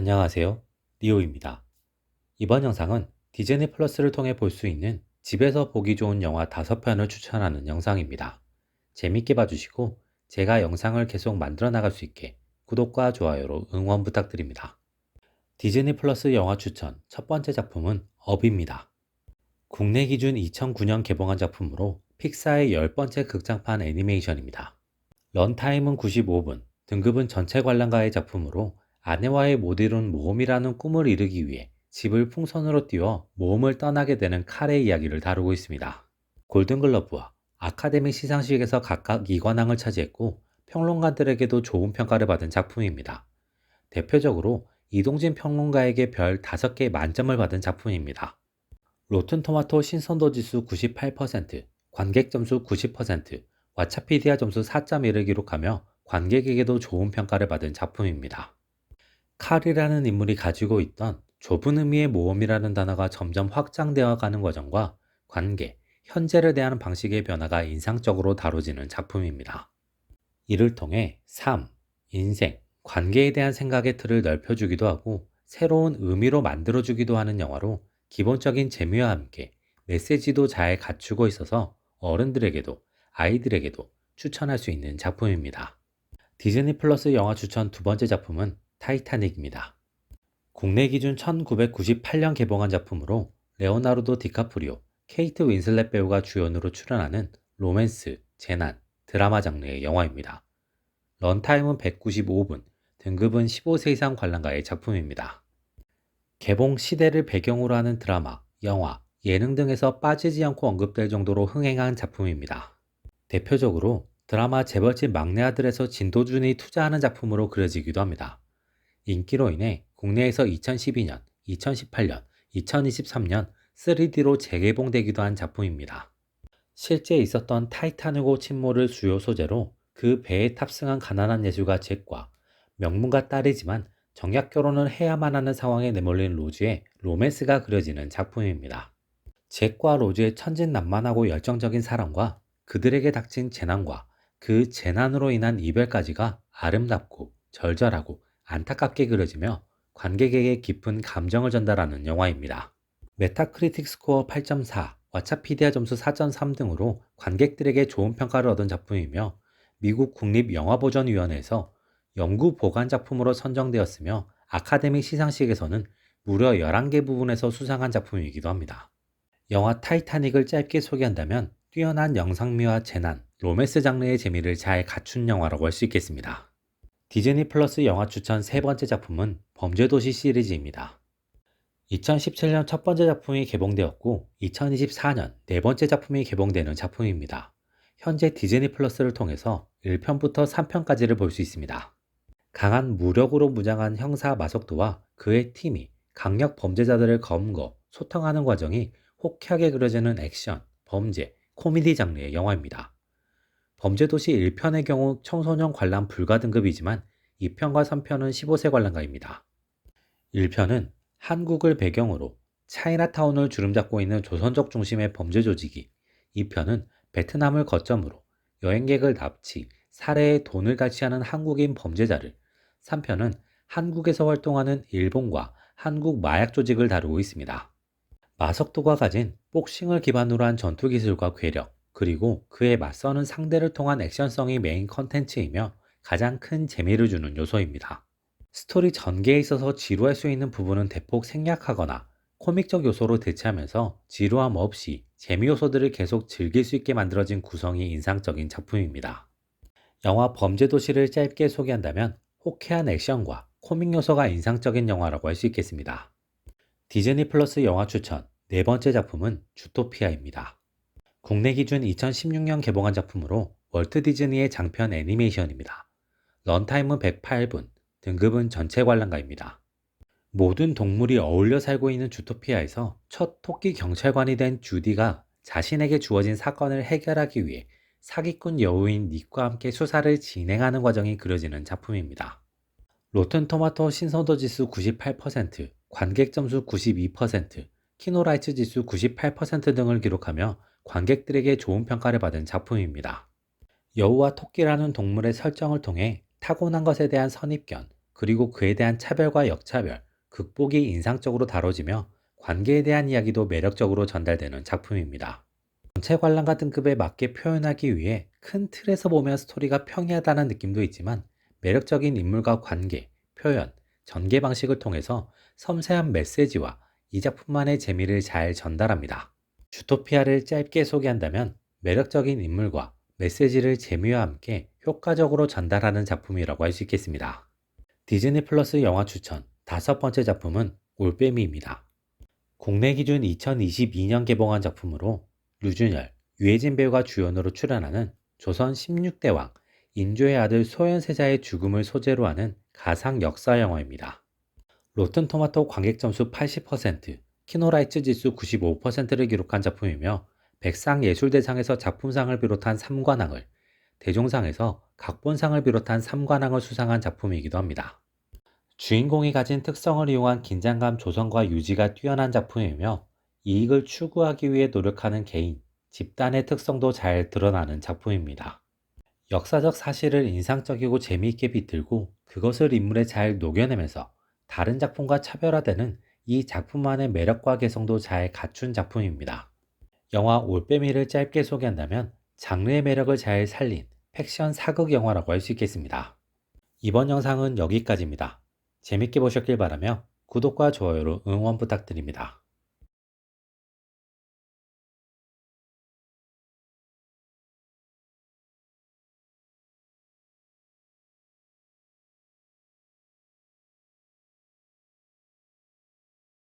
안녕하세요. 리오입니다. 이번 영상은 디즈니 플러스를 통해 볼 수 있는 집에서 보기 좋은 영화 5편을 추천하는 영상입니다. 재밌게 봐주시고 제가 영상을 계속 만들어 나갈 수 있게 구독과 좋아요로 응원 부탁드립니다. 디즈니 플러스 영화 추천 첫 번째 작품은 업입니다. 국내 기준 2009년 개봉한 작품으로 픽사의 10번째 극장판 애니메이션입니다. 런타임은 95분, 등급은 전체 관람가의 작품으로 아내와의 못 이룬 모험이라는 꿈을 이루기 위해 집을 풍선으로 띄워 모험을 떠나게 되는 칼의 이야기를 다루고 있습니다. 골든글러브와 아카데미 시상식에서 각각 2관왕을 차지했고 평론가들에게도 좋은 평가를 받은 작품입니다. 대표적으로 이동진 평론가에게 별 5개 만점을 받은 작품입니다. 로튼토마토 신선도 지수 98%, 관객 점수 90%, 왓챠피디아 점수 4.1을 기록하며 관객에게도 좋은 평가를 받은 작품입니다. 칼이라는 인물이 가지고 있던 좁은 의미의 모험이라는 단어가 점점 확장되어 가는 과정과 관계, 현재를 대하는 방식의 변화가 인상적으로 다뤄지는 작품입니다. 이를 통해 삶, 인생, 관계에 대한 생각의 틀을 넓혀주기도 하고 새로운 의미로 만들어주기도 하는 영화로 기본적인 재미와 함께 메시지도 잘 갖추고 있어서 어른들에게도 아이들에게도 추천할 수 있는 작품입니다. 디즈니 플러스 영화 추천 두 번째 작품은 타이타닉입니다. 국내 기준 1998년 개봉한 작품으로 레오나르도 디카프리오, 케이트 윈슬렛 배우가 주연으로 출연하는 로맨스, 재난, 드라마 장르의 영화입니다. 런타임은 195분, 등급은 15세 이상 관람가의 작품입니다. 개봉 시대를 배경으로 하는 드라마, 영화, 예능 등에서 빠지지 않고 언급될 정도로 흥행한 작품입니다. 대표적으로 드라마 재벌집 막내 아들에서 진도준이 투자하는 작품으로 그려지기도 합니다. 인기로 인해 국내에서 2012년, 2018년, 2023년 3D로 재개봉되기도 한 작품입니다. 실제 있었던 타이타닉호 침몰을 주요 소재로 그 배에 탑승한 가난한 예술가 잭과 명문가 딸이지만 정약 결혼을 해야만 하는 상황에 내몰린 로즈의 로맨스가 그려지는 작품입니다. 잭과 로즈의 천진난만하고 열정적인 사랑과 그들에게 닥친 재난과 그 재난으로 인한 이별까지가 아름답고 절절하고 안타깝게 그려지며 관객에게 깊은 감정을 전달하는 영화입니다. 메타크리틱 스코어 8.4, 왓챠피디아 점수 4.3 등으로 관객들에게 좋은 평가를 얻은 작품이며 미국 국립영화보전위원회에서 연구 보관 작품으로 선정되었으며 아카데미 시상식에서는 무려 11개 부분에서 수상한 작품이기도 합니다. 영화 타이타닉을 짧게 소개한다면 뛰어난 영상미와 재난, 로맨스 장르의 재미를 잘 갖춘 영화라고 할 수 있겠습니다. 디즈니 플러스 영화 추천 세 번째 작품은 범죄도시 시리즈입니다. 2017년 첫 번째 작품이 개봉되었고 2024년 네 번째 작품이 개봉되는 작품입니다. 현재 디즈니 플러스를 통해서 1편부터 3편까지를 볼 수 있습니다. 강한 무력으로 무장한 형사 마석도와 그의 팀이 강력 범죄자들을 검거, 소탕하는 과정이 호쾌하게 그려지는 액션, 범죄, 코미디 장르의 영화입니다. 범죄도시 1편의 경우 청소년 관람 불가 등급이지만 2편과 3편은 15세 관람가입니다. 1편은 한국을 배경으로 차이나타운을 주름잡고 있는 조선족 중심의 범죄 조직이 2편은 베트남을 거점으로 여행객을 납치, 살해에 돈을 갈취하는 한국인 범죄자를 3편은 한국에서 활동하는 일본과 한국 마약 조직을 다루고 있습니다. 마석도가 가진 복싱을 기반으로 한 전투 기술과 괴력, 그리고 그에 맞서는 상대를 통한 액션성이 메인 컨텐츠이며 가장 큰 재미를 주는 요소입니다. 스토리 전개에 있어서 지루할 수 있는 부분은 대폭 생략하거나 코믹적 요소로 대체하면서 지루함 없이 재미 요소들을 계속 즐길 수 있게 만들어진 구성이 인상적인 작품입니다. 영화 범죄도시를 짧게 소개한다면 호쾌한 액션과 코믹 요소가 인상적인 영화라고 할 수 있겠습니다. 디즈니 플러스 영화 추천 네 번째 작품은 주토피아입니다. 국내 기준 2016년 개봉한 작품으로 월트 디즈니의 장편 애니메이션입니다. 런타임은 108분, 등급은 전체 관람가입니다. 모든 동물이 어울려 살고 있는 주토피아에서 첫 토끼 경찰관이 된 주디가 자신에게 주어진 사건을 해결하기 위해 사기꾼 여우인 닉과 함께 수사를 진행하는 과정이 그려지는 작품입니다. 로튼 토마토 신선도 지수 98%, 관객 점수 92%, 키노라이츠 지수 98% 등을 기록하며 관객들에게 좋은 평가를 받은 작품입니다. 여우와 토끼라는 동물의 설정을 통해 타고난 것에 대한 선입견, 그리고 그에 대한 차별과 역차별, 극복이 인상적으로 다뤄지며 관계에 대한 이야기도 매력적으로 전달되는 작품입니다. 전체 관람가 등급에 맞게 표현하기 위해 큰 틀에서 보면 스토리가 평이하다는 느낌도 있지만 매력적인 인물과 관계, 표현, 전개 방식을 통해서 섬세한 메시지와 이 작품만의 재미를 잘 전달합니다. 주토피아를 짧게 소개한다면 매력적인 인물과 메시지를 재미와 함께 효과적으로 전달하는 작품이라고 할 수 있겠습니다. 디즈니 플러스 영화 추천 다섯 번째 작품은 올빼미입니다. 국내 기준 2022년 개봉한 작품으로 류준열, 유해진 배우가 주연으로 출연하는 조선 16대 왕 인조의 아들 소현세자의 죽음을 소재로 하는 가상 역사 영화입니다. 로튼 토마토 관객 점수 80%, 키노라이츠 지수 95%를 기록한 작품이며 백상 예술대상에서 작품상을 비롯한 3관왕을, 대종상에서 각본상을 비롯한 3관왕을 수상한 작품이기도 합니다. 주인공이 가진 특성을 이용한 긴장감 조성과 유지가 뛰어난 작품이며 이익을 추구하기 위해 노력하는 개인, 집단의 특성도 잘 드러나는 작품입니다. 역사적 사실을 인상적이고 재미있게 비틀고 그것을 인물에 잘 녹여내면서 다른 작품과 차별화되는 이 작품만의 매력과 개성도 잘 갖춘 작품입니다. 영화 올빼미를 짧게 소개한다면 장르의 매력을 잘 살린 팩션 사극 영화라고 할 수 있겠습니다. 이번 영상은 여기까지입니다. 재밌게 보셨길 바라며 구독과 좋아요로 응원 부탁드립니다.